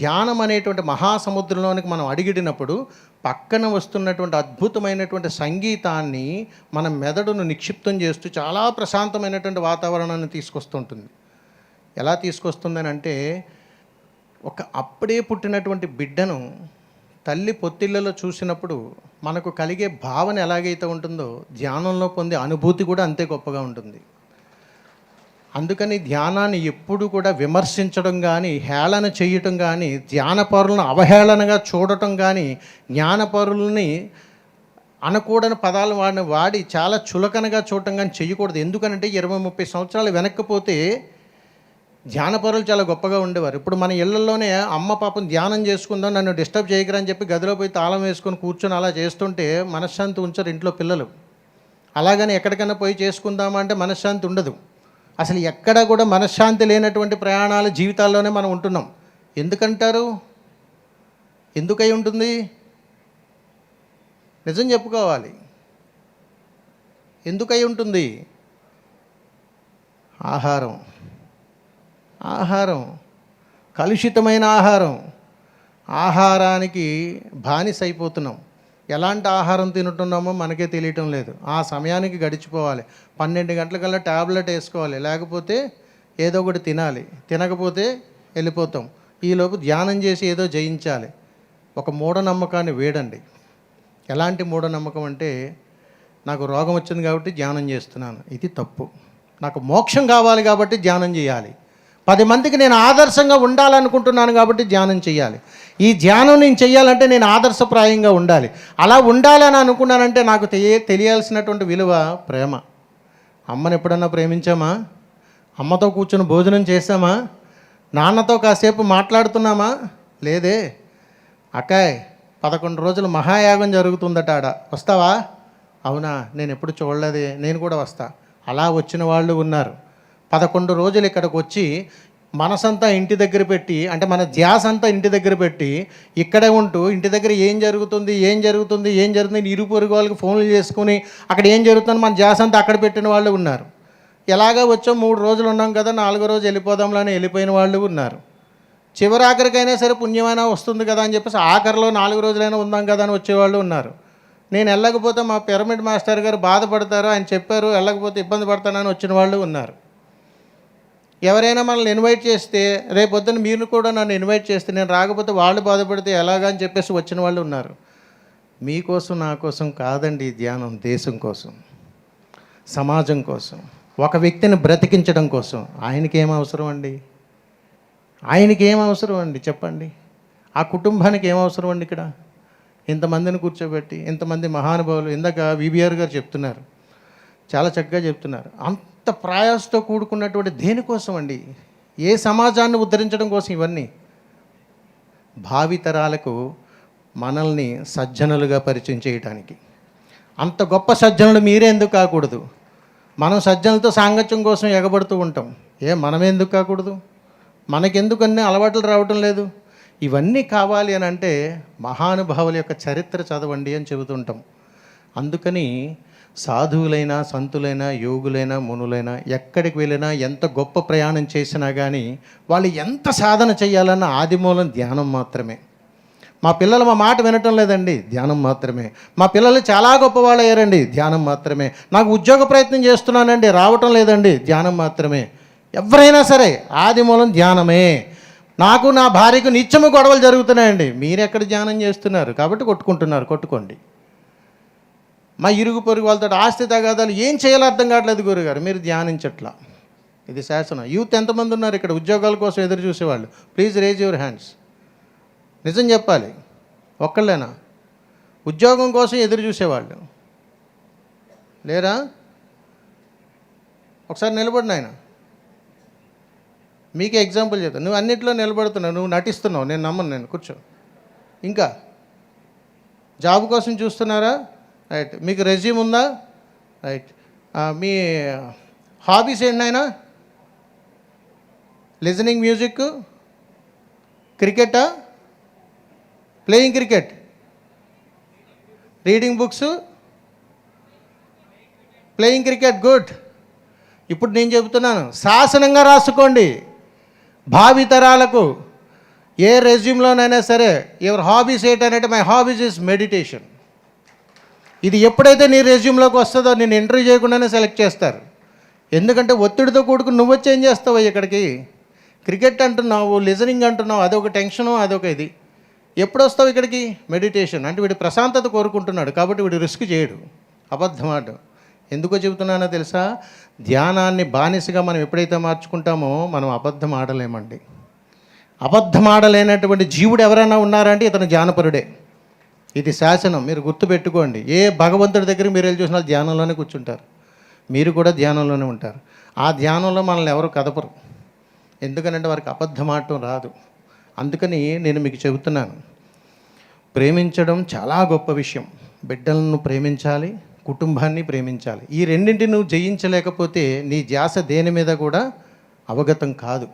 ధ్యానం అనేటువంటి మహాసముద్రంలోనికి మనం అడిగిడినప్పుడు పక్కన వస్తున్నటువంటి అద్భుతమైనటువంటి సంగీతాన్ని మన మెదడును నిక్షిప్తం చేస్తూ చాలా ప్రశాంతమైనటువంటి వాతావరణాన్ని తీసుకొస్తుంటుంది. ఎలా తీసుకొస్తుందని అంటే ఒక అప్పుడే పుట్టినటువంటి బిడ్డను తల్లి పొత్తిళ్ళలో చూసినప్పుడు మనకు కలిగే భావన ఎలాగైతే ఉంటుందో ధ్యానంలో పొందే అనుభూతి కూడా అంతే గొప్పగా ఉంటుంది. అందుకని ధ్యానాన్ని ఎప్పుడు కూడా విమర్శించడం కానీ హేళన చేయటం కానీ ధ్యానపరులను అవహేళనగా చూడటం కానీ జ్ఞానపరులని అనకూడని పదాలు వాడిని వాడి చాలా చులకనగా చూడటం కానీ చేయకూడదు ఎందుకనంటే ఇరవై ముప్పై సంవత్సరాలు వెనక్కిపోతే ధ్యానపరులు చాలా గొప్పగా ఉండేవారు. ఇప్పుడు మన ఇళ్ళలోనే అమ్మ పాపం ధ్యానం చేసుకుందాం నన్ను డిస్టర్బ్ చేయకరని చెప్పి గదిలో పోయి తాళం వేసుకొని కూర్చొని అలా చేస్తుంటే మనశ్శాంతి ఉంచరు ఇంట్లో పిల్లలు. అలాగని ఎక్కడికైనా పోయి చేసుకుందామా అంటే మనశ్శాంతి ఉండదు. అసలు ఎక్కడ కూడా మనశ్శాంతి లేనటువంటి ప్రయాణాల జీవితాల్లోనే మనం ఉంటున్నాం. ఎందుకంటారు? ఎందుకై ఉంటుంది? నిజం చెప్పుకోవాలి. ఎందుకై ఉంటుంది? ఆహారం. ఆహారం. కలుషితమైన ఆహారం. ఆహారానికి బానిస అయిపోతున్నాం ఎలాంటి ఆహారం తింటున్నామో మనకే తెలియటం లేదు. ఆ సమయానికి గడిచిపోవాలి. పన్నెండు గంటలకల్లా ట్యాబ్లెట్ వేసుకోవాలి. లేకపోతే ఏదో ఒకటి తినాలి. తినకపోతే వెళ్ళిపోతాం. ఈలోపు ధ్యానం చేసి ఏదో జయించాలి. ఒక మూఢనమ్మకాన్ని వేడండి. ఎలాంటి మూఢనమ్మకం అంటే నాకు రోగం వచ్చింది కాబట్టి ధ్యానం చేస్తున్నాను. ఇది తప్పు. నాకు మోక్షం కావాలి కాబట్టి ధ్యానం చేయాలి. పది మందికి నేను ఆదర్శంగా ఉండాలనుకుంటున్నాను కాబట్టి ధ్యానం చేయాలి ఈ ధ్యానం నేను చేయాలంటే నేను ఆదర్శప్రాయంగా ఉండాలి. అలా ఉండాలని అనుకున్నానంటే నాకు తెలియ తెలియాల్సినటువంటి విలువ ప్రేమ. అమ్మని ఎప్పుడన్నా ప్రేమించామా? అమ్మతో కూర్చొని భోజనం చేసామా నాన్నతో కాసేపు మాట్లాడుతున్నామా? లేదే. అక్కాయ్ పదకొండు రోజులు మహాయాగం జరుగుతుందట ఆడ వస్తావా? అవునా నేను ఎప్పుడు చూడలేదే. నేను కూడా వస్తా. అలా వచ్చిన వాళ్ళు ఉన్నారు. పదకొండు రోజులు ఇక్కడికి వచ్చి మనసంతా ఇంటి దగ్గర పెట్టి అంటే మన ధ్యాస అంతా ఇంటి దగ్గర పెట్టి ఇక్కడే ఉంటూ ఇంటి దగ్గర ఏం జరుగుతుంది ఏం జరుగుతుంది ఏం జరుగుతుంది ఇరు పొరుగు వాళ్ళకి ఫోన్లు చేసుకుని అక్కడ ఏం జరుగుతుంది మన ధ్యాస అంతా అక్కడ పెట్టిన వాళ్ళు ఉన్నారు. ఎలాగా వచ్చాం? మూడు రోజులు ఉన్నాం కదా నాలుగో రోజు వెళ్ళిపోదాంలని వెళ్ళిపోయిన వాళ్ళు ఉన్నారు. చివరి ఆఖరికైనా సరే పుణ్యమైనా వస్తుంది కదా అని చెప్పేసి ఆఖరిలో నాలుగు రోజులైనా ఉందాం కదా అని వచ్చేవాళ్ళు ఉన్నారు. నేను వెళ్ళకపోతే మా పిరమిడ్ మాస్టర్ గారు బాధపడతారు ఆయన చెప్పారు వెళ్ళకపోతే ఇబ్బంది పడతానని వచ్చిన వాళ్ళు ఉన్నారు. ఎవరైనా మనల్ని ఇన్వైట్ చేస్తే రేపొద్దున మీరు కూడా నన్ను ఇన్వైట్ చేస్తే నేను రాకపోతే వాళ్ళు బాధపడితే ఎలాగా అని చెప్పేసి వచ్చిన వాళ్ళు ఉన్నారు. మీకోసం నా కోసం కాదండి ఈ ధ్యానం దేశం కోసం సమాజం కోసం ఒక వ్యక్తిని బ్రతికించడం కోసం. ఆయనకి ఏం అవసరం అండి? ఆయనకి ఏం అవసరం అండి? చెప్పండి. ఆ కుటుంబానికి ఏం అవసరం అండి ఇక్కడ? ఇంతమందిని కూర్చోబెట్టి ఇంతమంది మహానుభావులు ఇందాక విబిఆర్ గారు చెప్తున్నారు. చాలా చక్కగా చెప్తున్నారు. అంత ప్రయాసతో కూడుకున్నటువంటి దేనికోసం అండి ఏ సమాజాన్ని ఉద్ధరించడం కోసం ఇవన్నీ? భావితరాలకు మనల్ని సజ్జనులుగా పరిచయం చేయటానికి. అంత గొప్ప సజ్జనులు మీరే ఎందుకు కాకూడదు? మనం సజ్జనులతో సాంగత్యం కోసం ఎగబడుతూ ఉంటాం. ఏ మనమెందుకు కాకూడదు? మనకెందుకు అన్ని అలవాట్లు రావటం లేదు? ఇవన్నీ కావాలి అని అంటే మహానుభావుల యొక్క చరిత్ర చదవండి అని చెబుతుంటాం అందుకని సాధువులైనా సంతులైనా యోగులైనా మునులైనా ఎక్కడికి వెళ్ళినా ఎంత గొప్ప ప్రయాణం చేసినా కానీ వాళ్ళు ఎంత సాధన చేయాలన్న ఆదిమూలం ధ్యానం మాత్రమే. మా పిల్లలు మా మాట వినటం లేదండి ధ్యానం మాత్రమే. మా పిల్లలు చాలా గొప్పవాళ్ళు అయ్యారండి ధ్యానం మాత్రమే. నాకు ఉద్యోగ ప్రయత్నం చేస్తున్నానండి రావటం లేదండి ధ్యానం మాత్రమే. ఎవరైనా సరే ఆదిమూలం ధ్యానమే. నాకు నా భార్యకు నిత్యము గొడవలు జరుగుతున్నాయండి. మీరు ఎక్కడ ధ్యానం చేస్తున్నారు? కాబట్టి కొట్టుకుంటున్నారు కొట్టుకోండి. మా ఇరుగు పొరుగు వాళ్ళతో ఆస్తి తగాదాలు ఏం చేయాలో అర్థం కావట్లేదు గురుగారు. మీరు ధ్యానించట్లా. ఇది శాసనం. యూత్ ఎంతమంది ఉన్నారు ఇక్కడ? ఉద్యోగాల కోసం ఎదురు చూసేవాళ్ళు. ప్లీజ్ రేజ్ యువర్ హ్యాండ్స్ నిజం చెప్పాలి. ఒక్కళ్ళేనా? ఉద్యోగం కోసం ఎదురు చూసేవాళ్ళు. లేరా? ఒకసారి నిలబడిన ఆయన మీకే ఎగ్జాంపుల్ చెప్తాను నువ్వు అన్నింటిలో నిలబడుతున్నావు. నువ్వు నటిస్తున్నావు. నేను నమ్మను నేను. కూర్చో. ఇంకా? జాబ్ కోసం చూస్తున్నారా? రైట్ మీకు రెజ్యూమ్ ఉందా? రైట్ మీ హాబీస్ ఏంటైనా? Listening music క్రికెటా? Playing cricket reading books playing cricket good ఇప్పుడు నేను చెబుతున్నాను శాసనంగా రాసుకోండి. భావితరాలకు ఏ రెజ్యూమ్లోనైనా సరే యువర్ హాబీస్ ఏంటనంటే మై హాబీస్ ఇస్ మెడిటేషన్ ఇది ఎప్పుడైతే నీ రెజ్యూమ్లోకి వస్తుందో నేను ఇంటర్వ్యూ చేయకుండానే సెలెక్ట్ చేస్తారు. ఎందుకంటే ఒత్తిడితో కూడుకుని నువ్వు వచ్చి ఏం చేస్తావు ఇక్కడికి? క్రికెట్ అంటున్నావు లిజనింగ్ అంటున్నావు అదొక టెన్షను అదొక ఇది. ఎప్పుడు వస్తావు ఇక్కడికి? మెడిటేషన్. అంటే వీడు ప్రశాంతత కోరుకుంటున్నాడు కాబట్టి వీడు రిస్క్ చేయడు. అబద్ధమాట. ఎందుకో చెబుతున్నానో తెలుసా? ధ్యానాన్ని బానిసగా మనం ఎప్పుడైతే మార్చుకుంటామో మనం అబద్ధం ఆడలేమండి అబద్ధం ఆడలేనటువంటి జీవుడు ఎవరైనా ఉన్నారంటే ఇతను ధ్యానపరుడే. ఇది శాసనం మీరు గుర్తుపెట్టుకోండి. ఏ భగవంతుడి దగ్గర మీరు వెళ్ళి చూసినా ధ్యానంలోనే కూర్చుంటారు. మీరు కూడా ధ్యానంలోనే ఉంటారు. ఆ ధ్యానంలో మనల్ని ఎవరు కదపరు. ఎందుకనంటే వారికి అబద్ధం ఆడటం రాదు. అందుకని నేను మీకు చెబుతున్నాను. ప్రేమించడం చాలా గొప్ప విషయం. బిడ్డలను ప్రేమించాలి కుటుంబాన్ని ప్రేమించాలి. ఈ రెండింటిని నువ్వు జయించలేకపోతే నీ ధ్యాస దేని మీద కూడా అవగతం కాదు.